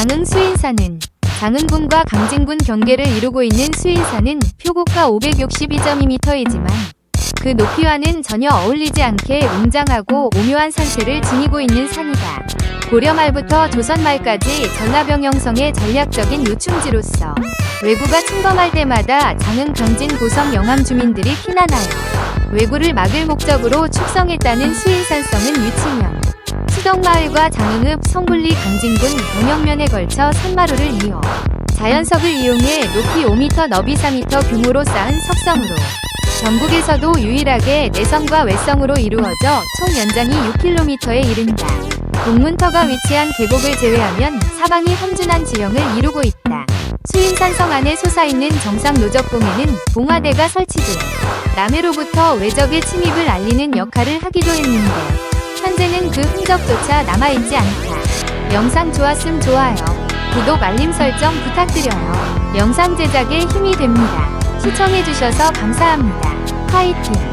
장흥 수인산은 장흥군과 강진군 경계를 이루고 있는 수인산은 표고가 562.2m이지만 그 높이와는 전혀 어울리지 않게 웅장하고 오묘한 산세를 지니고 있는 산이다. 고려 말부터 조선 말까지 전라병 형성의 전략적인 요충지로서 왜구가 침범할 때마다 장흥 강진 고성 영암 주민들이 피난하여 왜구를 막을 목적으로 축성했다는 수인산성은 위치면 수덕마을과 장흥읍 성분리 강진군 영역면에 걸쳐 산마루를 이어 자연석을 이용해 높이 5m 너비 4m 규모로 쌓은 석성으로 전국에서도 유일하게 내성과 외성으로 이루어져 총 연장이 6km에 이른다. 동문터가 위치한 계곡을 제외하면 사방이 험준한 지형을 이루고 있다. 수인산성 안에 솟아있는 정상 노적봉에는 봉화대가 설치돼 남해로부터 외적의 침입을 알리는 역할을 하기도 했는데 흔적조차 남아있지 않다. 영상 좋았음 좋아요. 구독 알림 설정 부탁드려요. 영상 제작에 힘이 됩니다. 시청해주셔서 감사합니다. 화이팅!